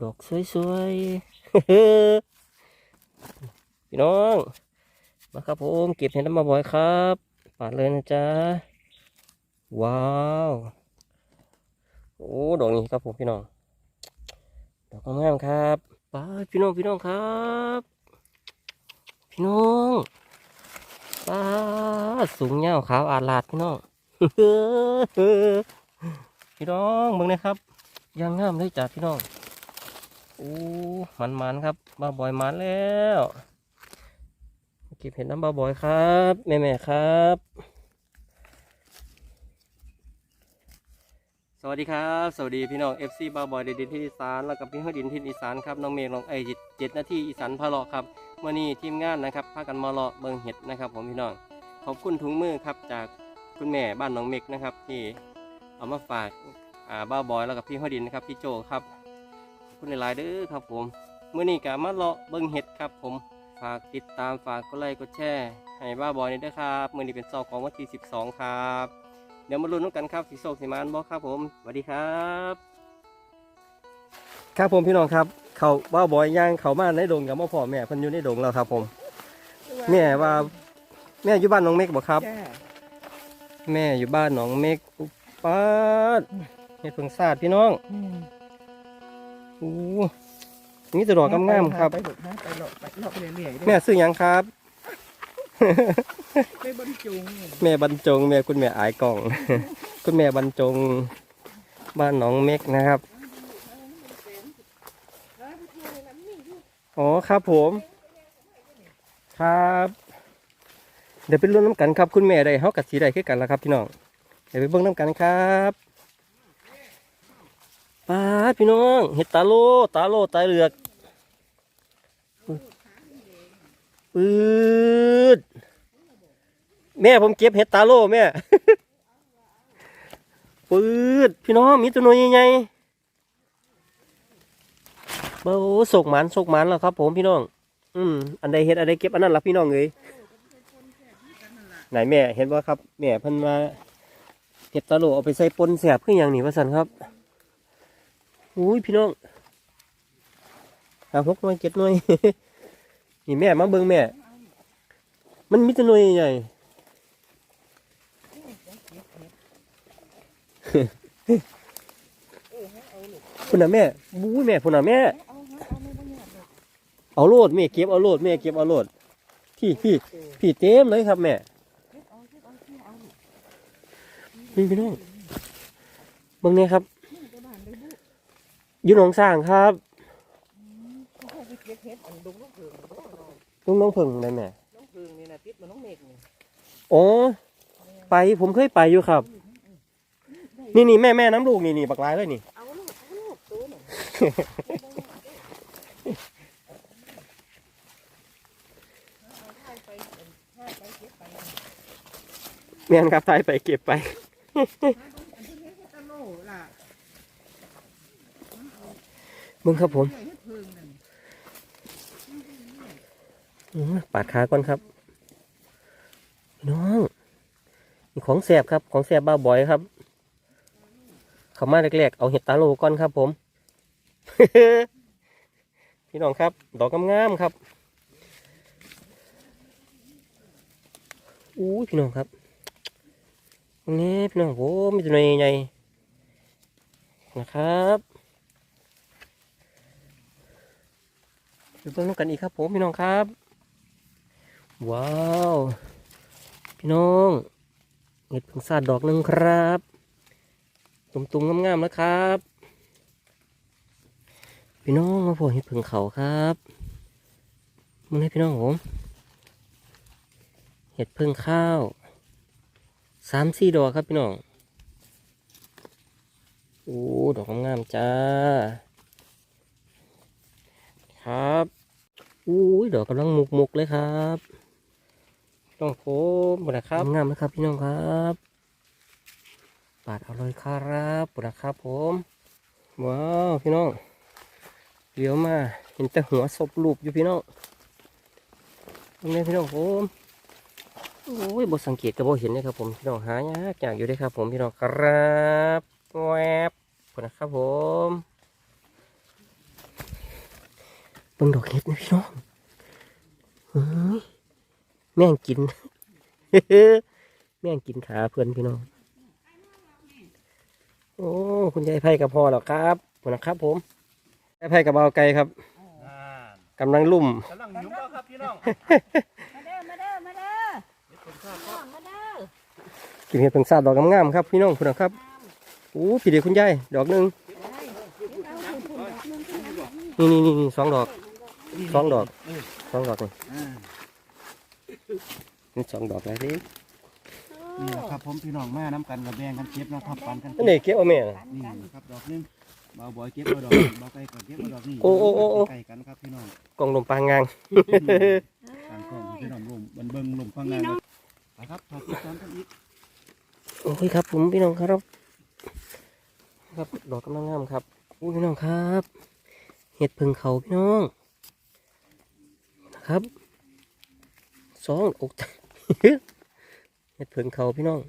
ดอกสวยๆพี่น้อง มาครับผมเก็บเห็ดน้ำมาบ่อยครับปาดเลยนะจ๊ะ ว้าว โอ้ดอกนี้ครับผมพี่น้อง ดอกงามครับปาดพี่น้องพี่น้องครับ พี่น้องปาดสูงเงาขาวอาดลาดพี่น้องพี่น้องเบิ่งนะครับยางงามเลยจ้ะพี่น้อง อ้มันมันครับบ้าบอยมันแล้วเก็บเห็ดน้ำบ้าบอยครับแม่แม่ครับ สวัสดีครับ สวัสดีพี่น้อง FC บ้าบอยเดินที่อีสานแล้วกับพี่เฮดินที่อีสานครับน้องเมฆน้องไอจิตเจ็ดนาทีอีสานพาเลาะครับเมื่อนี้ทีมงานนะครับพากันมาเลาะเบิงเห็ดนะครับ ผมพี่น้องขอบคุณถุงมือครับจากคุณแม่บ้านน้องเมฆนะครับ ที่เอามาฝากอ่าบ้าบอยแล้วกับพี่เฮดินนะครับพี่โจครับ คุณหลายๆเด้อครับผมเมื่อนี้ก็มาเลาะเบิ่งเห็ดครับผมฝากติดตามฝากกดไลค์กดแชร์ให้บ้าบอยนี่ด้วยครับมื่อนี้เป็นซอกของวันที่ 12 ครับ เดี๋ยวมาลุ้นกันครับสีโศกสีมานบอกครับผมสวัสดีครับ ครับผมพี่น้องครับ เขาบ้าบอยย่างเขามาในดงกับพ่อพ่อแม่เพิ่นอยู่ในดงแล้วครับผมแม่ว่าแม่อยู่บ้านน้องเมฆบ่ครับ จ้าแม่อยู่บ้านน้องเมฆอุปปาดเห็ดเพิ่งซาดพี่น้อง อืมโอ้นี่จะดอกงามๆครับไปหลบนะไปหลบไปหลบเรื่อยๆเด้อแม่ซื้อหยังครับไปบรรจุงแม่บรรจงแม่คุณแม่อายกล่อง คุณแม่บรรจง บ้านหนองเม็กนะครับอ๋อครับผม ครับ เดี๋ยวไปรุ่นน้ำกันครับ คุณแม่ได้เฮากับสีใดคือกันแล้วครับพี่น้องเดี๋ยวไปเบิ่งน้ำกันครับ ป้าพี่น้องเห็ดตาโลตาโลตาเหลือกปืดแม่ผมเก็บเห็ดตาโลแม่ปืดพี่น้องมีตัวหน่วยใหญ่เบ้าสกหมันสกหมันแล้วครับ ผมพี่น้อง อืมอันใดเห็ดอันใดเก็บอันนั้นละพี่น้องเอ้ยไหนแม่เห็นว่าครับแม่เพิ่นมาเห็ดตาโลเอาไปใส่ปนแสบขึ้นอย่างนี้ว่าสันครับ อุ้ยพี่น้องหาพกหน่วยเก็บหน่วยนี่แม่มาเบิ่งแม่ มันมีตัวหน่วยใหญ่พุ่นน่ะแม่บู๊แม่พุ่นน่ะแม่ เอาโลดแม่เก็บเอาโลดแม่เก็บเอาโลดพี่พี่พี่เต็มเลยครับแม่นี่พี่น้องเบิ่งเนี่ยครับ อยู่หนองสร้างครับเขาไปเก็บเห็ดอันดงน้องเพิงบ่เนาะลุงน้องเพิ่งได้แม่น้องเพิงนี่น่ะติดมาน้องเมฆนี่อ๋อไปผมเคยไปอยู่ครับ นี่นี่แม่แม่น้ำลูกนี่นี่บักลายเลยนี่เอาลูกเอาลูกตัวน่ะให้ไปให้ไปเก็บไปแม่นครับไปไปเก็บไป อันที่เฮ็ดตะโลล่ะ มึงครับผมเฮ็ดเพิงนั่นอืมปาดขาก่อนครับ น้องของแสบครับ ของแสบบ้าบ่อยครับ เขามาแรกๆเอาเห็ดตาโลก่อนครับผม พี่น้องครับ ดอกงามๆครับอู้พี่น้องครับตรงนี้พี่น้องโอ้มีตัวใหญ่ๆนะครับ ไปเบิ่งน้ำกันอีกครับผมพี่น้องครับ ว้าว พี่น้องเห็ดผึ่งซาดดอกหนึ่งครับตุ่มๆงามๆแล้วครับ พี่น้องมาพอเห็ดผึ่งเขาครับมึงให้พี่น้องผมเห็ดผึ่งข้าวสามสี่ดอกครับพี่น้องโอ้ดอกงามๆจ้า ครับอุ้ยดอกกำลังมุกๆเลยครับต้องโค้งบุนะครับงามนะครับพี่น้องครับปาดเอาเลยครับบุนะครับผมว้าวพี่น้องเลี้ยวมาเห็นแต่หัวศพลูกอยู่พี่น้องตรงนี้พี่น้องผมโอ้ยบสังเกตก็บ่เห็นเลยครับผมพี่น้องหายากอยากอยู่เด้วยครับ ผมพี่น้องครับแวบบุนะครับผม บิ่งดอกเห็ดนะพี่น้องเฮ้ยแม่งกิน แม่งกินขาเพื่อนพี่น้อง โอ้คุณยายไพ่กับพ่อหรอครับขอบคุณนะครับ ผมยายไพ่กับเบาไก่ครับกำลังลุ่มกำลังหิวบ่ครับพี่น้อง มาเด้อ มาเด้อ มาเด้อน้องมาเด้อกินเห็ดเพิ่งซาดดอกงามๆครับ พี่น้องคุณนะครับโอ้พี่เด็กคุณยายดอกหนึ่งนี่นี่นี่นี่สองดอก สองดอกสองดอกนี่อ่านี่สองดอกแล้วสินี่แหละครับผมพี่น้องมาน้ำกันกับแบ่งกันเก็บนะครับปันกันนั่นเด็กเก็บเอาแม่น่ะนี่ครับดอกหนึงเบาบอยเก็บเอาดอกเบาไก่ก็เก็บเอาดอกนี่โอ้โอ้โอ้โอ้ไก่กันครับพี่น้องกล่องลมปางงางต่างกล้องพี่น้องลมบันเบิงลมฟังงานเลยนะครับฝากติดตามกันอีกโอ้ยครับ ผมพี่น้องครับ ครับดอกกำลังงามครับอู้พี่น้องครับ เห็ดพึ่งเขาพี่น้องนะ ครับสองอกเห็ดเพึ่งเขาพี่น้อง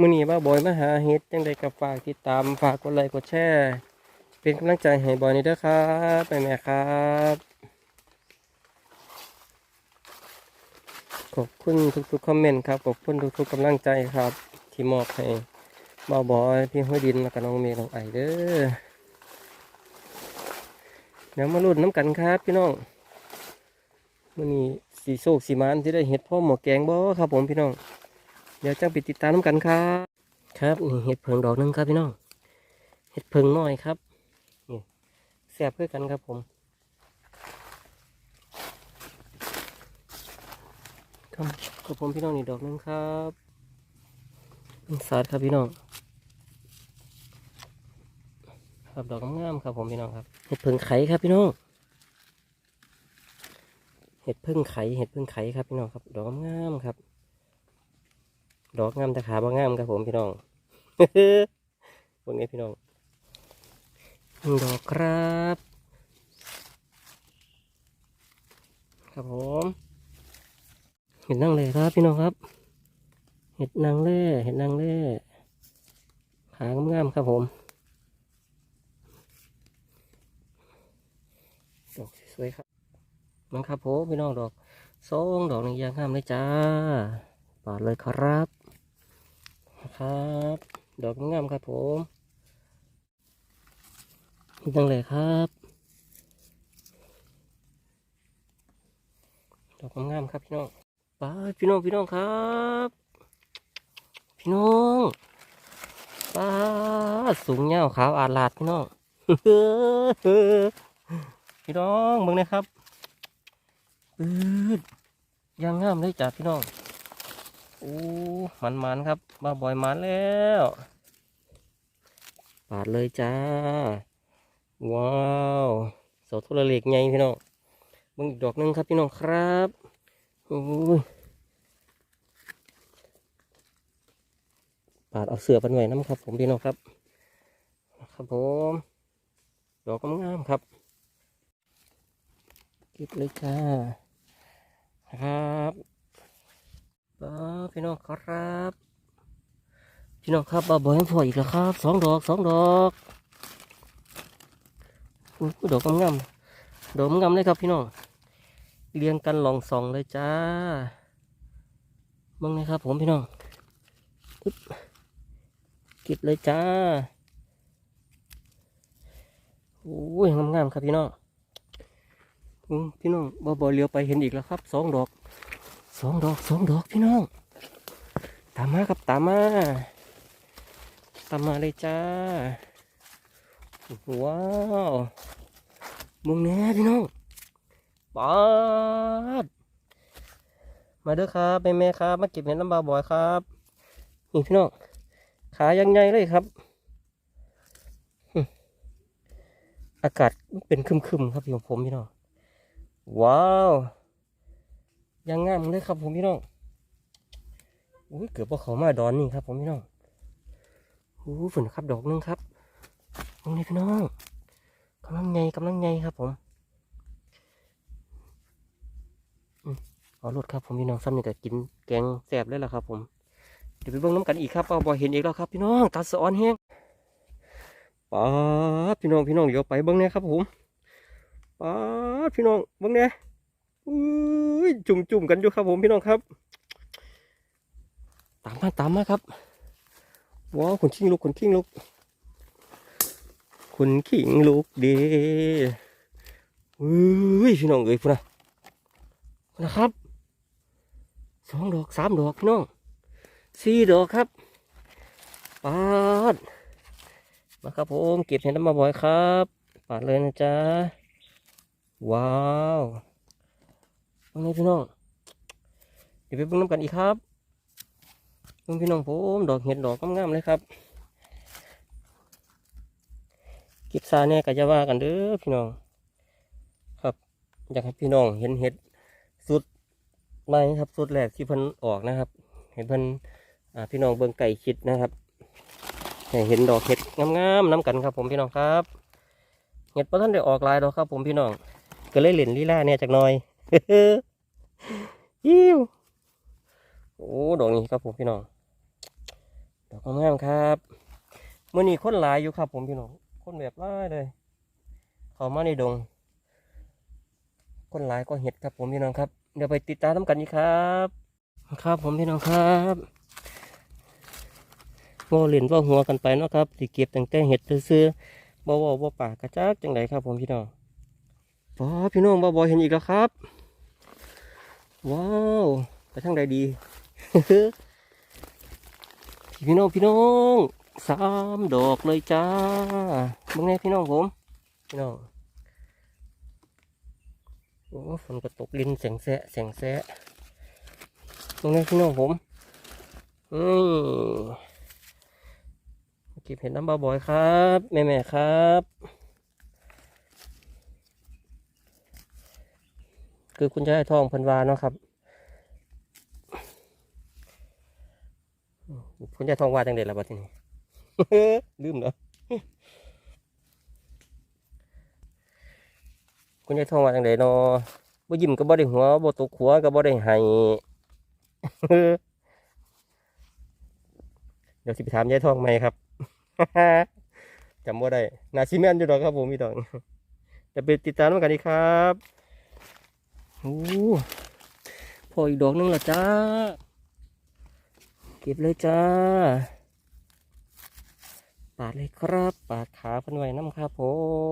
มื่อนี้บ้าบอยมาหาเห็ดจังใดกับฝากติดตามฝากกดไลค์กดแชร์เป็นกำลังใจให้บอยนี่เด้อครับไปแม่ครับขอบคุณทุกๆคอมเมนต์ครับขอบคุณทุกๆกำลังใจครับ ที่มอบให้บ้าบอยพี่ห้อยดินแล้วก็น้องเมย์น้องไอเด้อเดี๋ยวมาลุ้นน้ำกันครับพี่น้อง มื่อนี้สีโศกสีมานที่ได้เห็ดพ่อหมอแกงบ่ครับผมพี่น้อง เดี๋ยวจังไปติดตามน้ำกันครับ ครับนี่เห็ดเพิงดอกหนึงครับพี่น้อง เห็ดเพิงน้อยครับนี่แซ่บเพื่อกันครับผมครับครับผมพี่น้องนี่ดอกหนึงครับเป็นสาดครับพี่น้อง ครับดอกงามๆครับผมพี่น้องครับ เห็ดเพิงไข่ครับพี่น้อง ห็ดพึ่งไข่เห็ดพึ่งไข่ครับพี่น้องครับ ดอกงามครับ ดอกงามแต่ขาบ่งามครับผมพี่น้องพวกนี้พี่น้องดอกครับ ครับผมเห็ดนางเล่ครับพี่น้องครับ เห็ดนางเล่เห็ดนางเล่ขางามๆครับผมดอกสวยครับ มันครับผมพี่น้องดอกสองดอกหนึ่งยางงามเลยจ้าปาดเลยครับครับ ดอกงามครับผมนี่ตั้งเลยครับ ดอกงามครับพี่น้องไปพี่น้องพี่น้องครับ พี่น้องปาดสูงเงาขาวอาลาดพี่น้องพี่น้องเบิ่งนะครับ ปืดยางงามเลยจ้ะพี่น้อง โอ้มันมันครับมาบ่อยมันแล้วปาดเลยจ้า ว้าวเสาทรเหล็กไงพี่น้องเบิ่งอีกดอกหนึงครับพี่น้องครับโอ้ยปาดเอาเสือปันไว้น้ำครับ ผมพี่น้องครับ ครับผม ดอกงามครับ เก็บเลยจ้า ครับป้าพี่น้องครับ พี่น้องครับบาบอยให้พออีกแล้วครับสองดอกสองดอกดอกงามๆดอกงามเลยครับพี่น้องเรียงกันหลองสองเลยจ้ามึงนะครับผมพี่น้องอึ๊บก็บเลยจ้าโอ้ยงามๆครับพี่น้อง พี่น้องบ่บ่เลี้ยวไปเห็นอีกแล้วครับสองดอกสองดอกสองดอกพี่น้อง ตามมาครับตามมา ตามมาเลยจ้าว้าวมึงแน่พี่น้องปาดมาเด้อครับแม่แม่ครับ มาเก็บเห็ดน้ำบาบ่อยครับนี่พี่น้องขายังไงเลยครับ อากาศเป็นคึมๆครับพี่ของผมพี่น้อง ว้าวยังงามเลยครับผมพี่น้องอุ้ยเกือบว่าเขามาดอนนี่ครับผมพี่น้องอู้ฝนครับดอกนึงครับตรงนี้พี่น้องกำลังไงกำลังไงครับผมอืมเอารถครับผมพี่น้องซ้ำนี่ก็กินแกงแซ่บเลยล่ะครับ ผมเดี๋ยวไปเบิ่งน้ำกันอีกครับเอาบอเห็นอีกแล้วครับพี่น้องตาสะออนแห้งป๊าพี่น้องพี่น้องเดี๋ยวไปเบิ่งเนี่ยครับผม ป้าพี่น้องบังเนี่ยอุ้ยจุ่มจุ่มๆกันอยู่ครับผมพี่น้องครับ ตามมาตามมาครับว้าวขนขิงลุกขนขิงลุกขนขิงลุกเดีอุ้ยพี่น้องเอ้ยพุ่นนะนะครับสองดอกสามดอกพี่น้องสี่ดอกครับปาดมาครับผมเก็บเห็ดน้ำมาบ่อยครับปาดเลยนะจ๊ะ ว้าววันนี้พี่น้อง เดี๋ยวไปเบิ่งน้ำกันอีกครับเพิ่งพี่น้องผมดอกเห็ดดอกงามๆเลยครับเก็บซาเนี่ยก็จะว่ากันเด้อพี่น้อง ครับ อยากให้พี่น้องเห็นเห็ดสุดไม้ครับสุดแรกที่เพิ่นออกนะครับ เห็นเพิ่นพี่น้องเบิ่งไก่ชิดนะครับเห็นดอกเห็ดงามๆน้ำกันครับ ผมพี่น้องครับ เห็ดพระท่านได้ออกลายดอกครับ ผมพี่น้อง ก็เลยเล่นลีลาเนี่ยจากหน้อยยิ้วโอ้ดอกนี้ครับผมพี่น้องดอกงามครับเมื่อนี้คนหลายอยู่ครับ ผมพี่น้องคนแบบหลายเลยเขามาในดง คนหลายก็เห็ดครับผมพี่น้องครับ เดี๋ยวไปติดตามน้ำกันอีกครับ ครับผมพี่น้องครับโมเล่นว่าหัวกันไปเนาะครับสิเก็บตั้งแต่เห็ดซื้อๆบ่บ่บ่ปากระจักจังไดครับผมพี่น้อง พอพี่น้องบ่บ่เห็นอีกแล้วครับ ว้าวไปทางใดดีพี่น้องพี่น้องสามดอกเลยจ้าบังไงพี่น้องผม พี่น้องโอ้ฝนก็ตกลินแสงแสะแสงแสะบังไงพี่น้องผมอืมเก็บเห็ดน้ำบาบอยครับ แม่แม่ครับ คือคุณยายทองพันวาเนาะครับคุณยายทองว่าจังเด็ดละบัดทีนี้ลืมเนาะคุณยายทองว่าจังเด็ดเนาะบ่ยิ้มก็บ่ได้หัวบ่ตกหัวก็บ่ได้ให้เดี๋ยวสิไปถามยายทองไหมครับจำบ่ได้นาซีเมนอยู่ดอกครับผมพี่ดอกจะไปติดตามกันอีครับ โอ้พออีกดอกหนึงละจ้า เก็บเลยจ้า ปาดเลยครับ ปาดขาพันไว้น้ำครับผ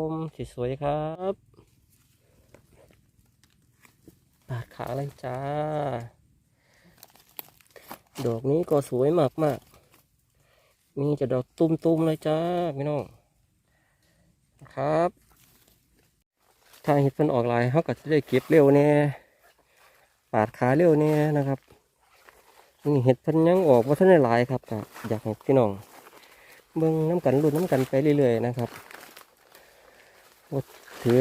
มสวยๆครับ ปาดขาเลยจ้า ดอกนี้ก็สวยมากๆมีจะดอกตุ้มๆเลยจ้าพี่น้องครับ ถ้าเห็ดเพิ่นออกลายเขาก็จะได้เก็บเร็วแน่ปาดขาเร็วแน่นะครับนี่เห็ดเพันยังออกว่าท่านได้หลายครับก็อยากให้พี่น้องเบิ่งน้ำกันรุ่นน้ำกันไปเรื่อยๆนะครับว่าถือ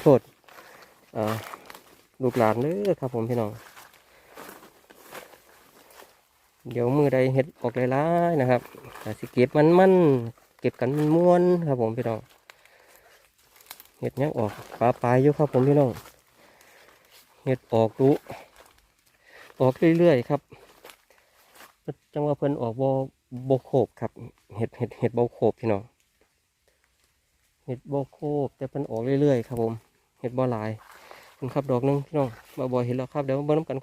โทษลูกหลานเด้อครับผมพี่น้อง เดี๋ยวมือใดเห็ดออกหลายๆนะครับสิเก็บมันมันเก็บกันมันม้วนครับผมพี่น้อง เห็ดยังออกปลาปลายอยู่ครับผมพี่น้องเห็ดออกรู้ออกเรื่อยๆครับจังว่าเพิ่นออกบ่บ่โคบครับเห็ดเห็ดเห็ดบโคบพี่น้องเห็ดบโคบแต่เพิ่นออกเรื่อยๆครับผมเห็ดบ่หลายคุณครับดอกนึงพี่น้องบ่บ่เห็นแล้วครับเดี๋ยวมาเบิ่งน้ำกัน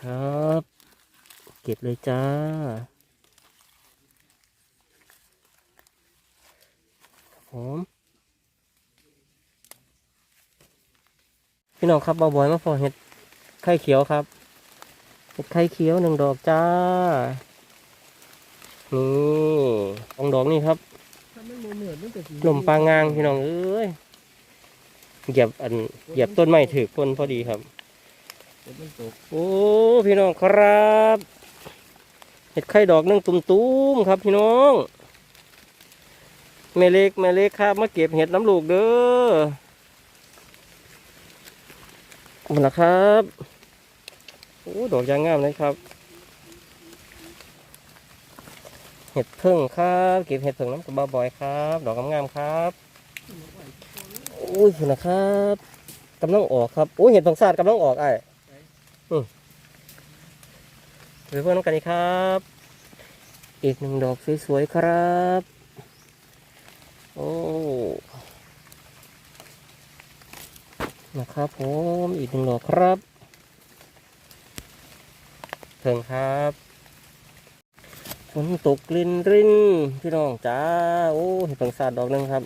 ครับ เก็บเลยจ้าครับผม พี่น้องครับเบ่บ่อยมาพอเห็ดไข่เขียวครับ เห็ดไข่เขียวหนึ่งดอกจ้า นี่สองดอกนี่ครับถ้ามันบ่เหมือนมันก็สิลมปางางพี่น้องเอ้ย เหยียบอัน เหยียบต้นไม้ถือคนพอดีครับ โอ้ พี่น้องครับ เห็ดไข่ดอกนึ่งตุ้มๆครับ พี่น้องแม่เล็กแม่เล็กครับ มาเก็บเห็ดน้ำลูกเด้อ มาละครับโอ้ดอกยางงามเลยครับ เห็ดพึ่งครับเก็บเห็ดพึ่งน้ำกับบาบ่อยครับ ดอกงามๆครับโอ้ยคุณนะครับกำลังออกครับโอ้ยเห็ดตองซาดกำลังออกไอ้อืมเดี๋ยเพื่อนน้องกันอีกครับ อีกหนึ่งดอกสวยๆครับ โอ้ นะครับผมอีกหนึ่งดอกครับเถิงครับฝนตกรินรินพี่น้องจ้าโอ้เห็ดเพิ่งสาดดอกหนึ่งครับ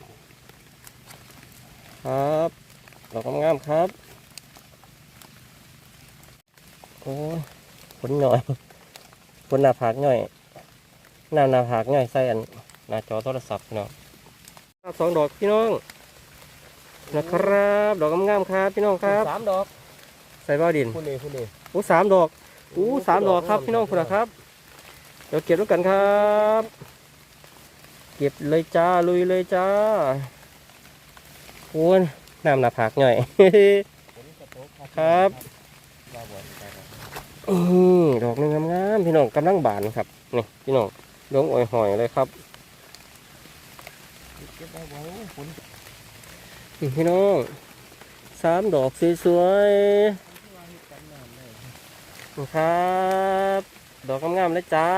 ครับดอกงามๆครับโอ้ฝนหน่อยฝนหน้าผากหน่อยหน้าหน้าผากหน่อยใส่อันหน้าจอโทรศัพท์พี่น้องสองดอกพี่น้อง นะครับ ดอกงามๆครับพี่น้องครับสามดอก ใส่บ้าดินคุณนี่คุณนี่โอ้สามดอกโอ้สามดอกครับพี่น้องคุณนะครับ เดี๋ยวเก็บด้วยกันครับ เก็บเลยจ้าลุยเลยจ้าโอ้ยน้ำหน้าผากหน่อยครับอือดอกหนึงงามๆพี่น้องกำลังบานครับนี่พี่น้องดงอ่อยหอยเลยครับเก็บไว้ไว้ฝน นี่พี่น้องสามดอกสวยๆนะครับ ดอกงามๆเลยจ้า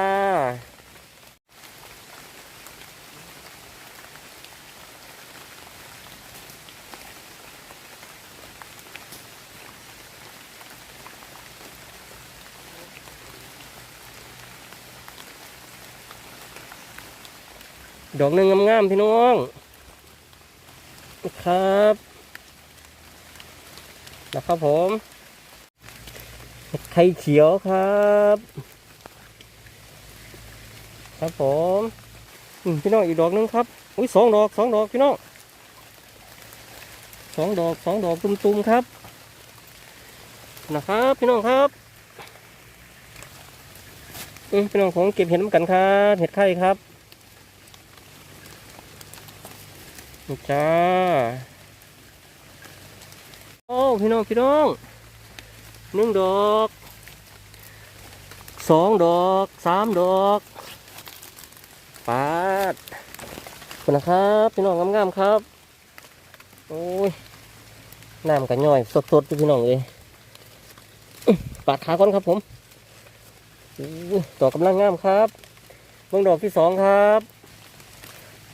ดอกหนึ่งงามๆพี่น้อง ครับนะครับผมไข่เขียวครับ ครับผมพี่น้องอีกดอกหนึงครับอุ้ยสองดอกสองดอกพี่น้องสองดอกสองดอกตุ่มๆครับ นะครับ พี่น้องครับอืมพี่น้องผมเก็บเห็ดน้ำกันครับเห็ดไข่ครับ นี่จ้า โอ้พี่น้องพี่น้องหนึ่งดอกสองดอกสามดอกปาดคุณนะครับพี่น้องงามๆครับ โอ้ยน้ำกันย่อยสดๆอยู่พี่น้องเลยปาดขาก่อนครับผมอู้ยดอกำลังงามครับเบิ่งดอกที่สองครับ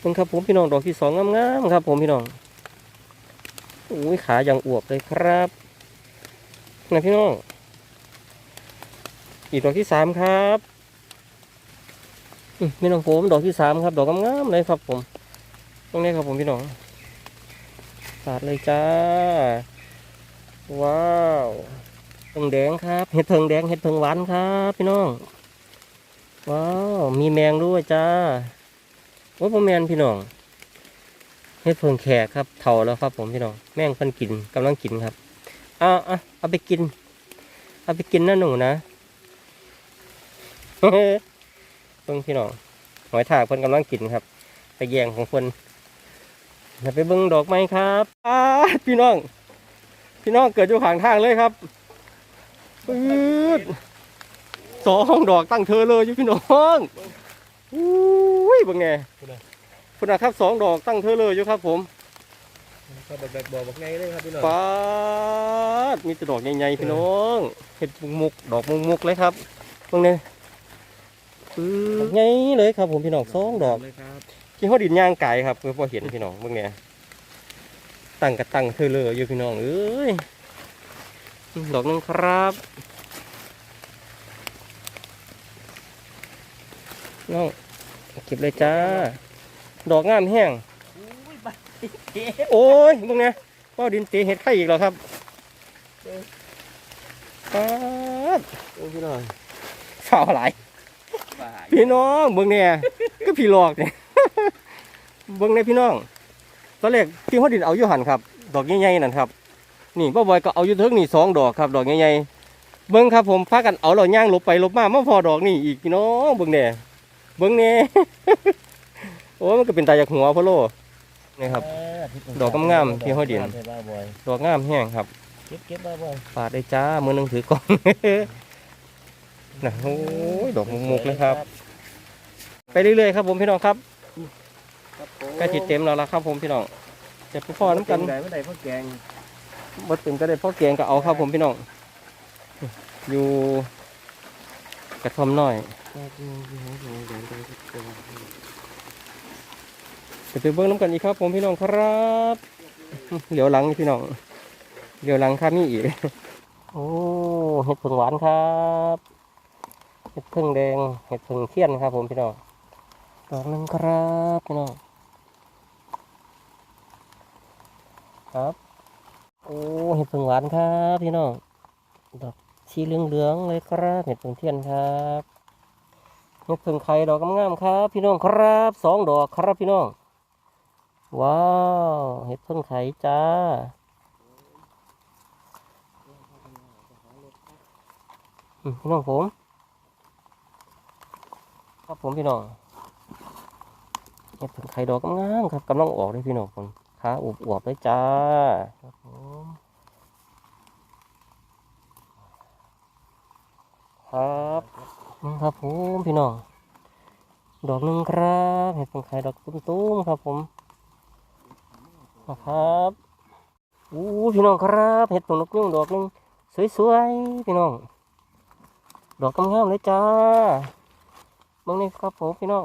เบิ่งครับผมพี่น้องดอกที่สองงามๆครับผมพี่น้องอุ้ยขาอย่างอวบเลยครับนะพี่น้อง อีกดอกที่สามครับพี่น้องผมดอกที่สามครับ ดอกงามๆเลยครับ ผม ตรงนี้ครับผมพี่น้องสาดเลยจ้า ว้าวเพิงแดงครับเห็ดเพิงแดงเห็ดเพิงหวานครับ พี่น้อง ว้าว มีแมงด้วยจ้า โอ้ยพ่อแมนพี่น้องเห็ดเพิงแขกครับเท่าแล้วครับ ผมพี่น้องแม่งเพิ่นกินกำลังกินครับเอาเอาเอาไปกิน เอาไปกินนะหนูนะเบิ่งพี่น้องหอยทากเพิ่นกำลังกินครับไปแย่งของเพิ่นอย่าไปเบิ่งดอกไม้ครับอ้าพี่น้อง พี่น้องเกิดอยู่ข้างทางเลยครับปืดสองดอกตั้งเธอเลยอยู่พี่น้อง อุ้ยเบิ่งแน่คุณนะครับสองดอกตั้งเธอเลยอยู่ครับผมก็แบบแบบบอกบอกไงเลยครับพี่น้องปาดมีแต่ดอกใหญ่ๆพี่น้องเห็ดมุกๆดอกมุกๆเลยครับเบิ่งแน่ปืดใหญ่เลยครับผมพี่น้องสองดอกเลยครับกินข้าวดินย่างไก่ครับเพื่อพอเห็นพี่น้องเมื่อไงตั้งกระตั้งเธอเลยอยู่พี่น้องเอ้ยดอกหนึงครับน้อง เก็บเลยจ้า ดอกงามแห้งอุ้ยบัดเจ็บโอ้ยเมื่อไงพ่อดินเตะเห็ดไข่อีกแล้วครับป๊าดโอ้ยพี่น้องฝ่าวหลายบ้าพี่น้องเบิ่งเนี่ยก็พี่หลอกเนี่ยเบิ่งเนี่ยพี่น้องตอนแรกที่หัวดินเอาอยู่หันครับ ดอกใหญ่ๆนั่นครับ นี่ป้าบอยก็เอาอยู่เทิงนี่สองดอกครับ ดอกใหญ่ๆเบิ่งครับผมพากันเอาเราย่างหลบไปหลบมามาพอดอกนี่อีกพี่น้องเบิ่งเนี่ย เบิ่งเนี่ยโอ้ยมันก็เป็นตาจากหัวพะโลนี่ครับ ดอกงามๆที่ห้อยดินใช่บ้าบอยดอกงามแห้งครับเก็บเก็บบ้าบอยปาดได้จ้ามือหนึงถือกล้อง นะโอ้ยดอกมุกๆเลยครับ ไปเรื่อยๆครับผมพี่น้องครับครับผมใกล้จิเต็มแล้วล่ะครับผมพี่น้องจะไปพ่อน้ำกันได้ไม่ได้พ่อแกงบ่เต็มก็ได้พ่อแกงก็เอาครับผมพี่น้องอยู่กระท่อมน้อย จะไปเบิ้งน้ำกันอีกครับ ผมพี่น้องครับเหลียวหลังพี่น้องเดี๋ยวหลังข้ามีอีกโอ้เห็ดผึ่งหวานครับเห็ดผึ่งแดงเห็ดผึ่งเทียนครับ ผมพี่น้องดอกนึงครับพี่น้องครับ โอ้เห็ดผึ่งหวานครับพี่น้องดอกสีเหลืองๆเลยครับเห็ดผึ่งเทียนครับ เห็ดผึ่งไข่ดอกงามๆครับ พี่น้องครับสองดอกครับพี่น้อง ว้าว เห็ดผึ่งไข่จ้าพี่น้องผม ครับผมพี่น้องเห็ดผึ่งไข่ดอกงามครับกำลังออกเลยพี่น้องผมขาอวบๆเลยจ้าครับผมครับ นี่ครับผมพี่น้อง ดอกหนึ่งครับเห็ดผงไข่ดอกตุ้มๆครับผมนะครับอู้พี่น้องครับเห็ดผึ่งนกยุ่งดอกหนึ่งสวยๆพี่น้อง ดอกงามๆเลยจ้าบิ่งนี่ครับผมพี่น้อง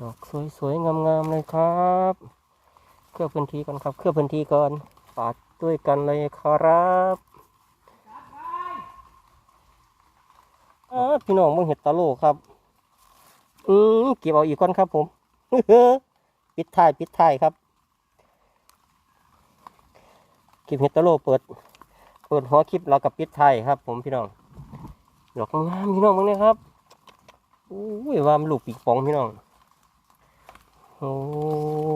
ดอกสวยๆงามๆเลยครับเคลื่อบพื้นที่ก่อนครับเคลื่อบพื้นที่ก่อนปาดด้วยกันเลยครับอ่า พี่น้องมึงเห็ดตะโลครับ อืมเก็บเอาอีกก่อนครับ ผมปิดท้ายปิดท้ายครับเก็บเห็ดตะโลเปิด เปิดหัวคลิปเรากับปิดไทายครับ ผมพี่น้องดอกงามพี่น้องมึงนี่ยครับอุ้ยว่ามันลูกปีกปองพี่น้องโอ้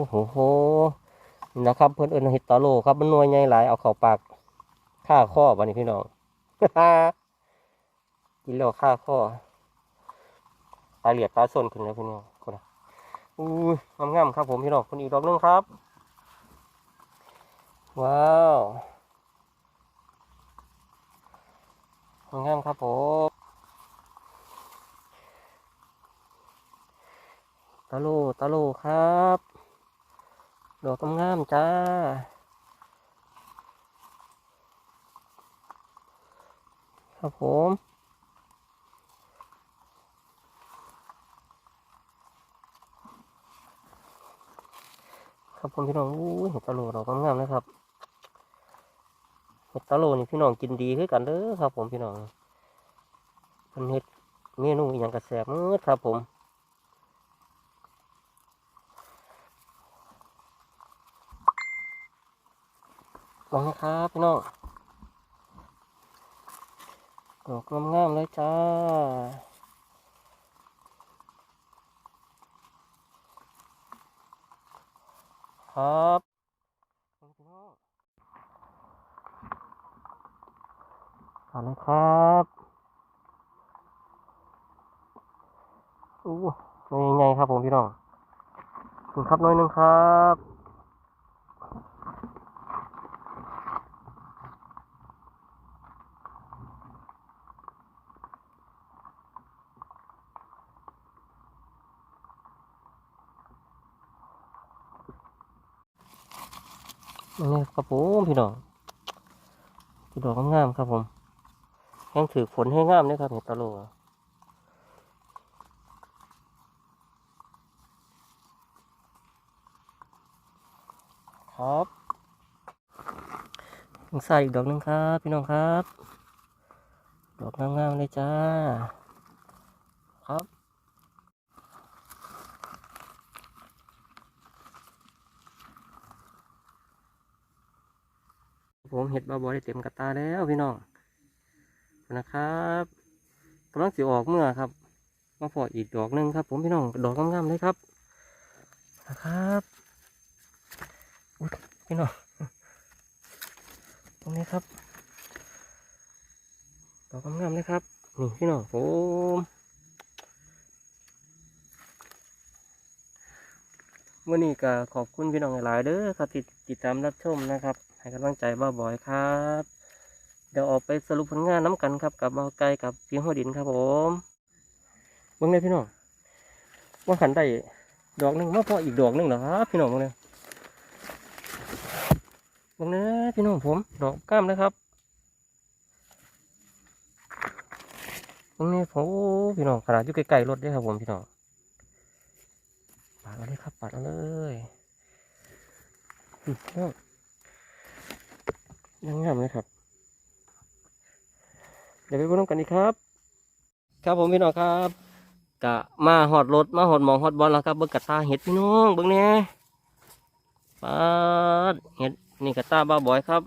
โหโหนี่นะครับ เพื่อนเอิญเห็ดตาโลครับมันนวยใหญ่หลายเอาเข่าปากฆ่าข้อบันนี้พี่น้อง กินแล้วฆ่าข้อตาเหลียดตาส้นขึ้นแล้วพี่น้องคนน่ะอุ้ยงามๆครับผมพี่น้องคนอีกดอกหนึงครับ ว้าวงามครับผมตะโลตะโลครับดอกงามจ้าครับผม ครับผมพี่น้องอู้ยเห็ดตะโลดอกงามๆนะครับเห็ดตะโลนี่พี่น้องกินดีคือกันเด้อครับ ผมพี่น้องเพิ่นเฮ็ดเมนูอย่างกระแสบมืดครับผมลองนะครับพี่น้องดอกงามๆเลยจ้า ครับพี่น้องขอบคุณครับอู้ไม่ไงครับผมพี่น้องขอบคุณครับน้อยหนึงครับ นี่ครับผมพี่น้องพี่ดอกงามครับผมแห้งถือฝนให้งามเลยครับเห็ดตะโลครับยังใส่อีกดอกหนึงครับ พี่น้องครับ ดอกงามๆเลยจ้า ครับ ผมเห็ดบาบอยได้เต็มกระตาแล้วพี่น้องนะครับกำลังสิออกเมื่อครับมาพออีกดอกหนึ่งครับ ผมพี่น้องดอกงามๆเลยครับนะครับพี่น้องตรงนี้ครับ ดอกงามๆเลยครับนี่พี่น้องผมวันนี้ก็ขอบคุณพี่น้องหลายๆเด้อครับที่ติดตามรับชมนะครับ ให้กำลังใจบ้าบอยครับ เดี๋ยวออกไปสรุปผลงานน้ำกันครับ กับเบาไก่กับพี่หัวดินครับผมเบิ่งเลยพี่น้องว่าขันได้ดอกหนึ่งมาพออีกดอกหนึ่งเหรอครับพี่น้องเบิ่งเลยเบิ่งเลยพี่น้องผม ดอกกล้ามนะครับเบิ่งนี่ผมพี่น้องขนาดอยู่ไกลๆรถด้วยครับผมพี่น้องปาดเอาเลยครับปาดเอาเลยอืมพี่น้อง ยังงามเลยครับ เดี๋ยวไปพบกันอีกครับ ครับผมพี่น้องครับกะมาหอดรถมาหอดหมองหอดบอลแล้วครับเบิ่งกระตาเห็ดพี่น้องเบิ่งแหน่ปาดเห็ดนี่กระตาบ้าบอยครับ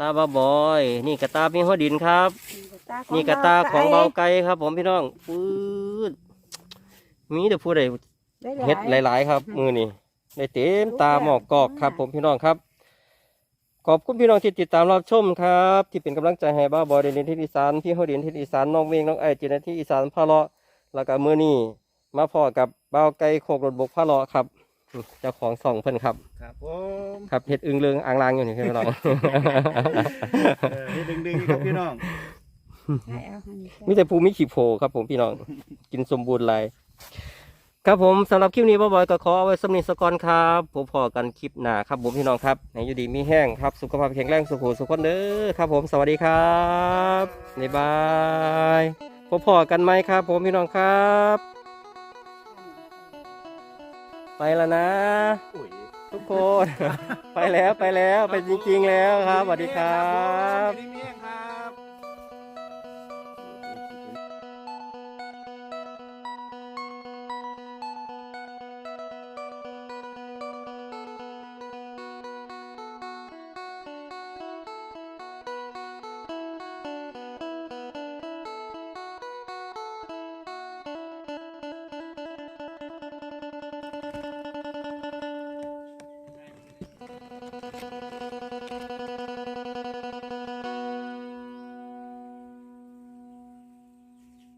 ตาบ้าบอย นี่กระตาพี่หัวดินครับ นี่กระตาของเบาไก่ครับ ผมพี่น้องปื๊ดมีแต่ผู้ใดเห็ดหลาย ๆ ครับ มือนี่ได้เต็มตาหมอกกอกครับ ผมพี่น้องครับ ขอบคุณพี่น้องที่ติดตามรับชมครับ ที่เป็นกำลังใจให้บ้าบอยเดนที่อีสานพี่หัวดินที่อีสานน้องเวงน้องไอจินที่อีสานพะเลาะแล้วก็มือนี่มาพอกับเบาไก่โคกรถบกพะเลาะครับเจ้าของสองเพิ่นครับ ครับผมครับเห็ดอึงเลืองอ่างลางอยู่นี่พี่น้องเออนี่ดึงๆครับพี่น้องมีแต่ภูมิขีโพครับผมพี่น้องกินสมบูรณ์หลาย ครับผมสำหรับคลิปนี้บ่บอยก็ขอเอาไว้สำนิสกอนครับผมพอกันคลิปหน้าครับผมพี่น้องครับในอยู่ดีมีแห้งครับ สุขภาพแข็งแรงสุขหูสุขคนเด้อครับผมสวัสดีครับบ๊ายบายพบพอกันไหมครับ ผมพี่น้องครับ ไปแล้วนะ ทุกคน ไปแล้วไปแล้วไปจริงๆแล้วครับสวัสดีครับ ดีเมียง